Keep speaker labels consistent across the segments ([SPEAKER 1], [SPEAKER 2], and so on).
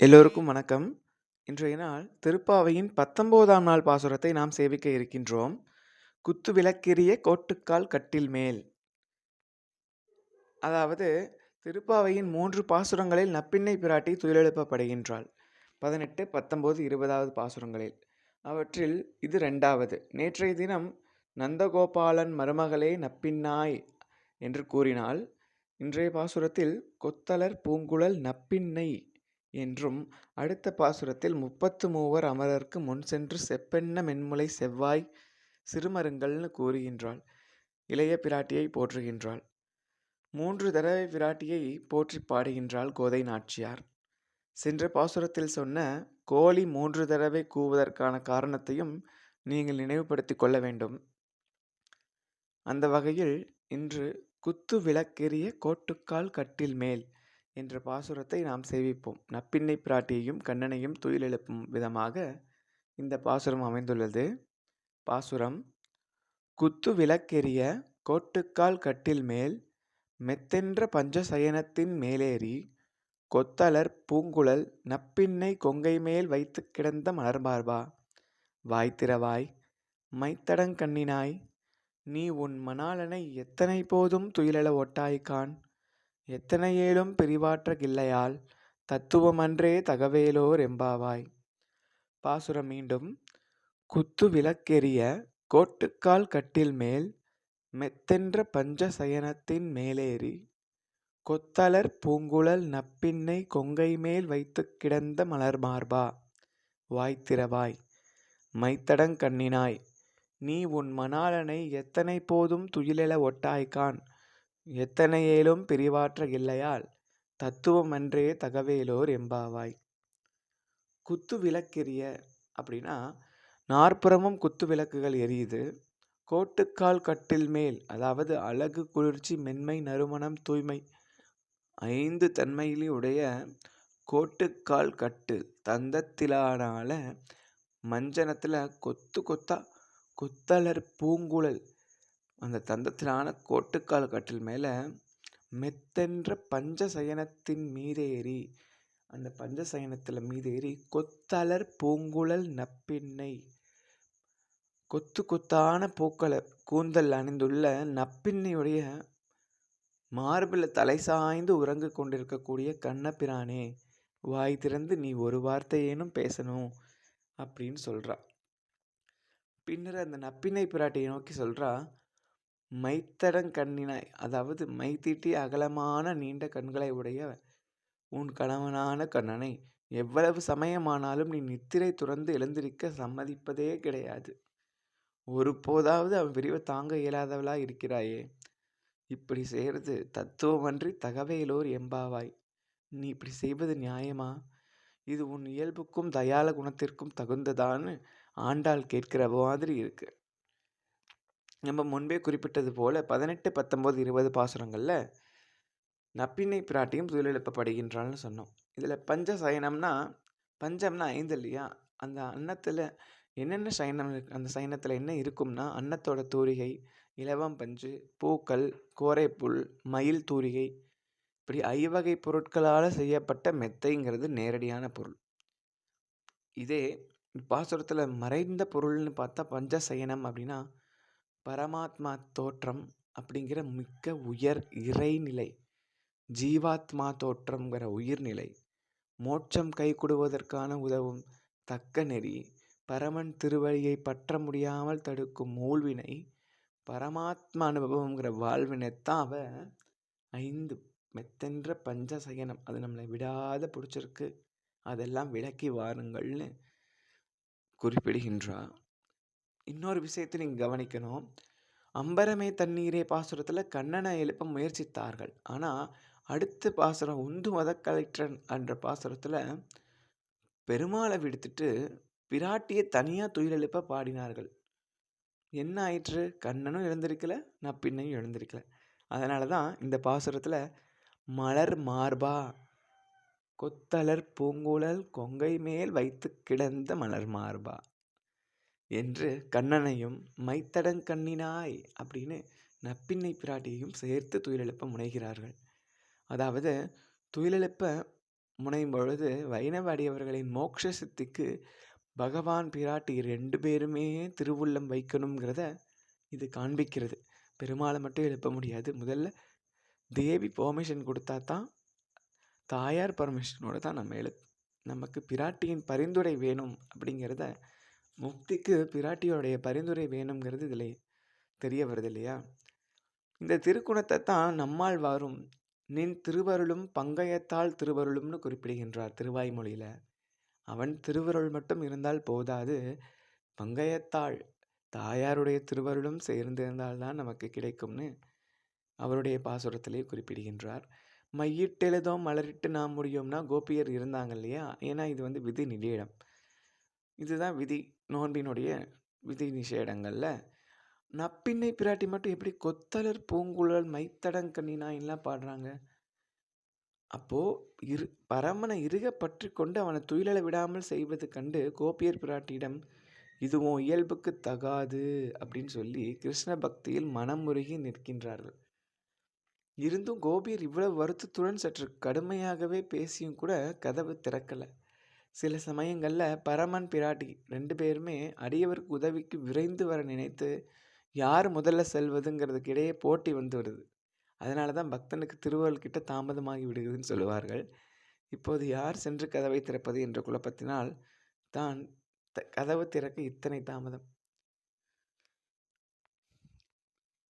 [SPEAKER 1] எல்லோருக்கும் வணக்கம். இன்றைய நாள் திருப்பாவையின் 19ஆம் நாள் பாசுரத்தை நாம் சேவிக்க இருக்கின்றோம். "குத்து விளக்கெரிய கோட்டுக்கால் கட்டில் மேல்" அதாவது திருப்பாவையின் மூன்று பாசுரங்களில் நப்பின்னை பிராட்டி துயிலெழுப்பப்படுகின்றாள். 18, 19, 20வது பாசுரங்களில். அவற்றில் இது ரெண்டாவது நேற்றைய தினம் "நந்தகோபாலன் மருமகளே நப்பின்னாய்" என்று கூறினாள். இன்றைய பாசுரத்தில் "கொத்தலர் பூங்குழல் நப்பின்னை" என்றும், அடுத்த பாசுரத்தில் "முப்பத்து மூவர் அமரர்க்கு முன்சென்று செப்பென்ன மென்முலை செவ்வாய் சிறுமருங்கள்னு கூறுகின்றாள். இளைய பிராட்டியை போற்றுகின்றாள். மூன்று தடவை பிராட்டியை போற்றிப் பாடுகின்றாள் கோதை நாச்சியார். சென்ற பாசுரத்தில் சொன்ன கோழி மூன்று தடவை கூவதற்கான காரணத்தையும் நீங்கள் நினைவுபடுத்திக் கொள்ள வேண்டும். அந்த வகையில் இன்று "குத்து விளக்கெரிய கோட்டுக்கால் கட்டில் மேல்" என்ற பாசுரத்தை நாம் சேவிப்போம். நப்பின்னை பிராட்டியையும் கண்ணனையும் துயிலெழுப்பும் விதமாக இந்த பாசுரம் அமைந்துள்ளது. பாசுரம் "குத்து விளக்கெறிய கோட்டுக்கால் கட்டில் மேல் மெத்தென்ற பஞ்ச சயனத்தின் மேலேறி கொத்தலர் பூங்குழல் நப்பின்னை கொங்கைமேல் வைத்து கிடந்த மலர்பார்வா வாய் திறவாய்! மைத்தடங் கண்ணினாய்! நீ உன் மணாளனை எத்தனை போதும் துயிலெழ ஒட்டாய்கான் எத்தனையேலும் பிரிவாற்ற கில்லையால் தத்துவமன்றே தகவேலோர் எம்பாவாய்! பாசுரம் மீண்டும் "குத்து விளக்கெரிய கோட்டுக்கால் கட்டில் மேல் மெத்தென்ற பஞ்ச சயனத்தின் மேலேறி கொத்தலர் பூங்குழல் நப்பின்னை கொங்கை மேல் வைத்துக் கிடந்த மலர்மார்பா! வாய் திறவாய்! மைத்தடங் கண்ணினாய்! நீ உன் மணாளனை எத்தனை போதும் துயிலெழ ஒட்டாய்கான் எத்தனையேலும் பிரிவாற்ற கில்லையால் தத்துவமன்றே தகவேலோர் எம்பாவாய்! குத்து விளக்கெரிய அப்படின்னா நாற்புறமும் குத்து விளக்குகள் எரியுது. கோட்டுக்கால் கட்டில் மேல் அதாவது அழகு, குளிர்ச்சி, மென்மை, நறுமணம், தூய்மை ஐந்து தன்மையுடைய கோட்டுக்கால் கட்டு தந்தத்திலானால மஞ்சனத்தில் கொத்து கொத்தா கொத்தலர் பூங்குழல் அந்த தந்தத்திலான கோட்டுக்கால் கட்டில் மேலே மெத்தென்ற பஞ்ச சயனத்தின் மீதேறி அந்த பஞ்சசயனத்தில் மீதேறி கொத்தலர் பூங்குழல் நப்பின்னை கொத்து கொத்தான பூக்களை கூந்தல் அணிந்துள்ள நப்பின்னையுடைய மார்பில் தலை சாய்ந்து உறங்கு கொண்டிருக்கக்கூடிய கண்ணபிரானே வாய் திறந்து நீ ஒரு வார்த்தையேனும் பேசணும் அப்படின்னு சொல்கிறா பின்னர் அந்த நப்பினை பிராட்டியை நோக்கி சொல்கிறா மைத்தடங்கண்ணினாய் அதாவது மை அகலமான நீண்ட கண்களை உடைய உன் கணவனான கண்ணனை எவ்வளவு சமயமானாலும் நீ நித்திரை துறந்து எழுந்திருக்க சம்மதிப்பதே கிடையாது. ஒரு போதாவது அவன் விரிவை தாங்க இயலாதவளாக இருக்கிறாயே. இப்படி செய்கிறது தத்துவமன்றி தகவையிலோர் எம்பாவாய்! நீ இப்படி செய்வது நியாயமா? இது உன் இயல்புக்கும் தயாள குணத்திற்கும் தகுந்ததான்னு ஆண்டாள் கேட்கிற மாதிரி இருக்கு. நம்ம முன்பே குறிப்பிட்டது போல பதினெட்டு பத்தொம்போது இருபது பாசுரங்களில் நப்பினை பிராட்டியும் துயிலெழுப்பப்படுகின்றாள்னு சொன்னோம். இதில் பஞ்ச சயனம்னா பஞ்சம்னா ஐந்து இல்லையா? அந்த அன்னத்தில் என்னென்ன சயனம் அந்த சயனத்தில் என்ன இருக்கும்னா அன்னத்தோட தூரிகை, இலவம் பஞ்சு, பூக்கள், கோரைப்புல், மயில் தூரிகை இப்படி ஐவகை பொருட்களால் செய்யப்பட்ட மெத்தைங்கிறது நேரடியான பொருள். இதே பாசுரத்தில் மறைந்த பொருள்னு பார்த்தா பஞ்ச சயனம் அப்படின்னா பரமாத்மா தோற்றம் அப்படிங்கிற மிக்க உயர் இறைநிலை. ஜீவாத்மா தோற்றம்ங்கிற உயிர்நிலை. மோட்சம் கைகூடுவதற்கான உதவும் தக்க நெறி. பரமன் திருவழியை பற்ற முடியாமல் தடுக்கும் மூழ்வினை பரமாத்ம அனுபவங்கிற வாழ்வினைத்தான் அவ ஐந்து மெத்தென்ற பஞ்சசயனம் அது நம்மளை விடாத பிடிச்சிருக்கு. அதெல்லாம் விலக்கி வாருங்கள்னு குறிப்பிடுகின்றார் இன்னொரு விஷயத்தை நீங்கள் கவனிக்கணும். "அம்பரமே தண்ணீரே" பாசுரத்தில் கண்ணனை எழுப்ப முயற்சித்தார்கள். ஆனால் அடுத்த பாசுரம் "உந்து மதக்கலைற்றன் என்ற பாசுரத்தில் பெருமாளை விடுத்துட்டு பிராட்டியை தனியாக துயிலெழுப்ப பாடினார்கள். என்ன ஆயிற்று? கண்ணனும் எழுந்திருக்கல, நப்பின்னையும் எழுந்திருக்கல. அதனால தான் இந்த பாசுரத்தில் "மலர் மார்பா! கொத்தலர் பூங்குழல் கொங்கை மேல் வைத்து கிடந்த மலர் மார்பா என்று கண்ணனையும் மைத்தடங்கண்ணினாய் அப்படின்னு நப்பின்னை பிராட்டியையும் சேர்த்து துயிலெழுப்ப முனைகிறார்கள். அதாவது துயிலெழுப்ப முனையும் பொழுது வைணவ அடியவர்களின் மோட்ச சித்திக்கு பகவான் பிராட்டி ரெண்டு பேருமே திருவுள்ளம் வைக்கணுங்கிறத இது காண்பிக்கிறது பெருமாளை மட்டும் எழுப்ப முடியாது முதல்ல தேவி பெர்மிஷன் கொடுத்தா தான் தாயார் பர்மிஷனோடு தான் நம்ம எழு நமக்கு பிராட்டியின் பரிந்துரை வேணும் அப்படிங்கிறத முக்திக்கு பிராட்டியோடைய பரிந்துரை வேணுங்கிறது இதில் தெரிய வருது இல்லையா? இந்த திருக்குணத்தை தான் நம்மால் வாரும் நின் திருவருளும் பங்கயத்தால் திருவருளும்னு குறிப்பிடுகின்றார் திருவாய்மொழியில். அவன் திருவருள் மட்டும் இருந்தால் போதாது பங்கயத்தாள் தாயாருடைய திருவருளும் சேர்ந்திருந்தால்தான் நமக்கு கிடைக்கும்னு அவருடைய பாசுரத்திலே குறிப்பிடுகின்றார். மையிட்டெழுதோம் மலரிட்டு நாம் முடியும்னா கோபியர் இருந்தாங்க இல்லையா? ஏன்னா இது வந்து விதி நிலையிடம் இதுதான் விதி நோன்பினுடைய விதி நிஷேடங்களில். நப்பின்னை பிராட்டி மட்டும் எப்படி கொத்தலர் பூங்குழல் மைத்தடங்கண்ணினாயின்லாம் பாடுறாங்க? அப்போ இரு பரமனை இறுக பற்றி கொண்டு அவனை துயிலல விடாமல் செய்வது கண்டு கோபியர் பிராட்டியிடம் இதுவும் இயல்புக்கு தகாது அப்படின்னு சொல்லி கிருஷ்ண பக்தியில் மனமுருகி நிற்கின்றார்கள். இருந்தும் கோபியர் இவ்வளவு வருத்தத்துடன் சற்று கடுமையாகவே பேசியும் கூட கதவு திறக்கலை. சில சமயங்களில் பரமன் பிராட்டி ரெண்டு பேருமே அடியவருக்கு உதவிக்கு விரைந்து வர நினைத்து யார் முதல்ல செல்வதுங்கிறதுக்கு இடையே போட்டி வந்து வருது அதனால தான் பக்தனுக்கு திருவருள் கிட்ட தாமதமாகி விடுகிறதுன்னு சொல்லுவார்கள். இப்போது யார் சென்று கதவை திறப்பது என்ற குழப்பத்தினால் தான் த கதவு திறக்க இத்தனை தாமதம்.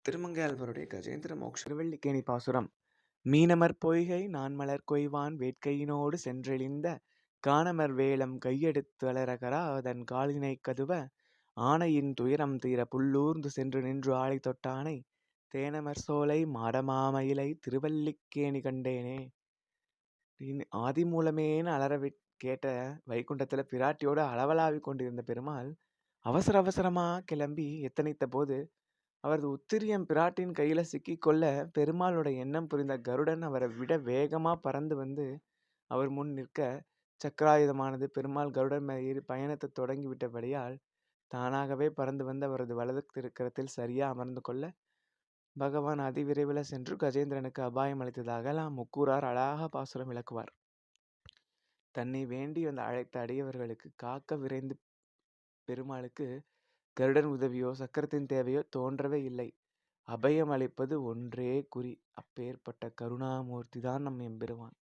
[SPEAKER 1] திருமங்கையாழ்வருடைய கஜேந்திர மோக்ஷ திருவள்ளிக்கேணி பாசுரம். மீனமர் பொய்கை நான் மலர் கொய்வான் வேட்கையினோடு சென்றெழிந்த கானமர் வேலம் கையெடுத்து அலரகரா அதன் காலினை கதுவ ஆனையின் துயரம் தீர புல்லூர்ந்து சென்று நின்று ஆளை தொட்டானை தேனமர் சோலை மாடமாமயிலை திருவல்லிக்கேணி கண்டேனே. ஆதி மூலமேன்னு கேட்ட வைகுண்டத்தில் பிராட்டியோடு அளவலாவி கொண்டிருந்த பெருமாள் அவசர அவசரமாக கிளம்பி எத்தனைத்த போது அவரது உத்திரியம் பிராட்டின் கையில் சிக்கிக்கொள்ள பெருமாளோட எண்ணம் புரிந்த கருடன் அவரை விட வேகமாக பறந்து வந்து அவர் முன் நிற்க சக்கராயுதமானது பெருமாள் கருடன் மேல் பயணத்தை தொடங்கிவிட்டபடியால் தானாகவே பறந்து வந்து அவரது வலது திருக்கரத்தில் சரியாக அமர்ந்து கொள்ள பகவான் அதிவிரைவில் சென்று கஜேந்திரனுக்கு அபாயம் அளித்ததாக நாம் முக்கூரார் அழகாக பாசுரம் விளக்குவார். தன்னை வேண்டி வந்து அழைத்த அடியவர்களுக்கு காக்க விரைந்து பெருமாளுக்கு கருடன் உதவியோ சக்கரத்தின் தேவையோ தோன்றவே இல்லை. அபயம் அளிப்பது ஒன்றே குறி. அப்பேற்பட்ட கருணாமூர்த்தி தான் நம் எம்பெருவான்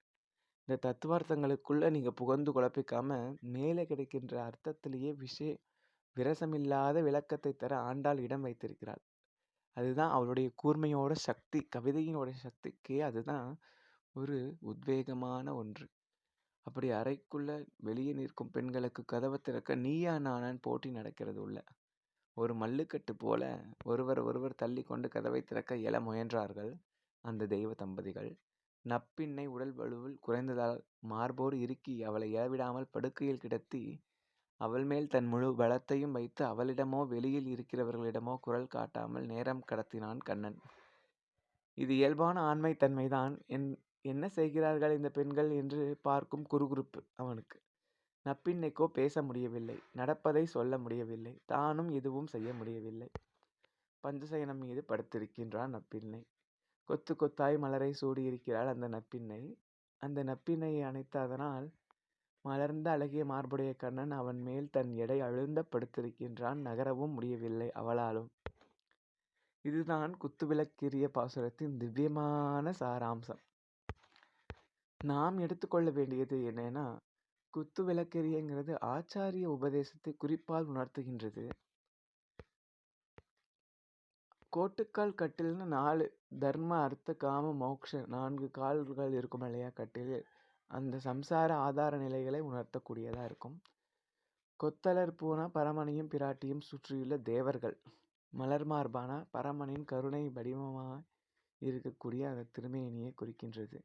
[SPEAKER 1] இந்த தத்துவார்த்தங்களுக்குள்ளே நீங்கள் புகழ்ந்து குழப்பிக்காமல் மேலே கிடைக்கின்ற அர்த்தத்திலேயே விஷய விரசமில்லாத விளக்கத்தை தர ஆண்டாள் இடம் வைத்திருக்கிறாள். அதுதான் அவளுடைய கூர்மையோட சக்தி கவிதையினோட சக்திக்கே அதுதான் ஒரு உத்வேகமான ஒன்று. அப்படி அறைக்குள்ள வெளியே நிற்கும் பெண்களுக்கு கதவை திறக்க நீயா நானான் போட்டி நடக்கிறது உள்ள. ஒரு மல்லுக்கட்டு போல ஒருவர் ஒருவர் தள்ளி கொண்டு கதவை திறக்க இயல முயன்றார்கள் அந்த தெய்வ தம்பதிகள். நப்பின்னை உடல் வலுவில் குறைந்ததால் மார்போடு இறுக்கி அவளை எழவிடாமல் படுக்கையில் கிடத்தி அவள் மேல் தன் முழு பலத்தையும் வைத்து அவளிடமோ வெளியில் இருக்கிறவர்களிடமோ குரல் காட்டாமல் நேரம் கடத்தினான் கண்ணன். இது இயல்பான ஆண்மை தன்மைதான். என் என்ன செய்கிறார்கள் இந்த பெண்கள் என்று பார்க்கும் குறுகுறுப்பு அவனுக்கு. நப்பின்னைக்கோ பேச முடியவில்லை. நடப்பதை சொல்ல முடியவில்லை. தானும் எதுவும் செய்ய முடியவில்லை. பஞ்சசயனம் மீது படுத்திருக்கின்றான் நப்பின்னை கொத்து கொத்தாய் மலரை சூடியிருக்கிறாள் அந்த நப்பின்னை. அந்த நப்பின்னையை அணைத்ததனால் மலர்ந்த அழகிய மார்புடைய கண்ணன் அவன் மேல் தன் எடை அழுந்த படுத்திருக்கின்றான். நகரவும் முடியவில்லை அவளாலும். இதுதான் குத்துவிளக்கிரிய பாசுரத்தின் திவ்யமான சாராம்சம். நாம் எடுத்துக்கொள்ள வேண்டியது என்னன்னா குத்து விளக்கெரியங்கிறது ஆச்சாரிய உபதேசத்தை குறிப்பால் உணர்த்துகின்றது. கோட்டுக்கால் கட்டில்னு நாலு தர்ம அர்த்த காம மோக்ஷ நான்கு கால்கள் இருக்கும் இல்லையா கட்டிலில் அந்த சம்சார ஆதார நிலைகளை உணர்த்தக்கூடியதாக இருக்கும். கொத்தலர் பூனா பரமனையும் பிராட்டியும் சுற்றியுள்ள தேவர்கள். மலர் மார்பான பரமனின் கருணை வடிவமாக இருக்கக்கூடிய அந்த திருமேனியை குறிக்கின்றது.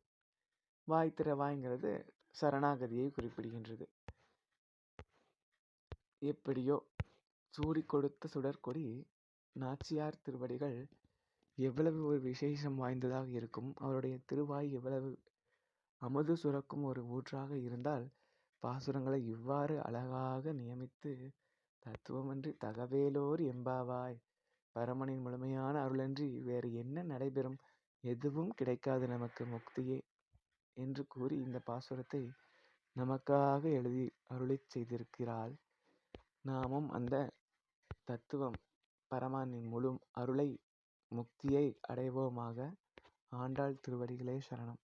[SPEAKER 1] வாய் திறவாய்ங்கிறது சரணாகதியை குறிப்பிடுகின்றது. எப்படியோ சூடி கொடுத்த சுடற்கொடி நாச்சியார் திருவடிகள் எவ்வளவு ஒரு விசேஷம் வாய்ந்ததாக இருக்கும். அவருடைய திருவாய் எவ்வளவு அமுது சுரக்கும் ஒரு ஊற்றாக இருந்தால் பாசுரங்களை இவ்வாறு அழகாக நியமித்து தத்துவமன்றி தகவேலோர் எம்பாவாய் பரமனின் முழுமையான அருளன்றி வேறு என்ன நடைபெறும்? எதுவும் கிடைக்காது நமக்கு முக்தியே என்று கூறி இந்த பாசுரத்தை நமக்காக எழுதி அருளிச் செய்திருக்கிறாள். நாமும் அந்த தத்துவம் பரமானின் முழு அருளை முக்தியை அடைவோமாக. ஆண்டாள் திருவடிகளே சரணம்.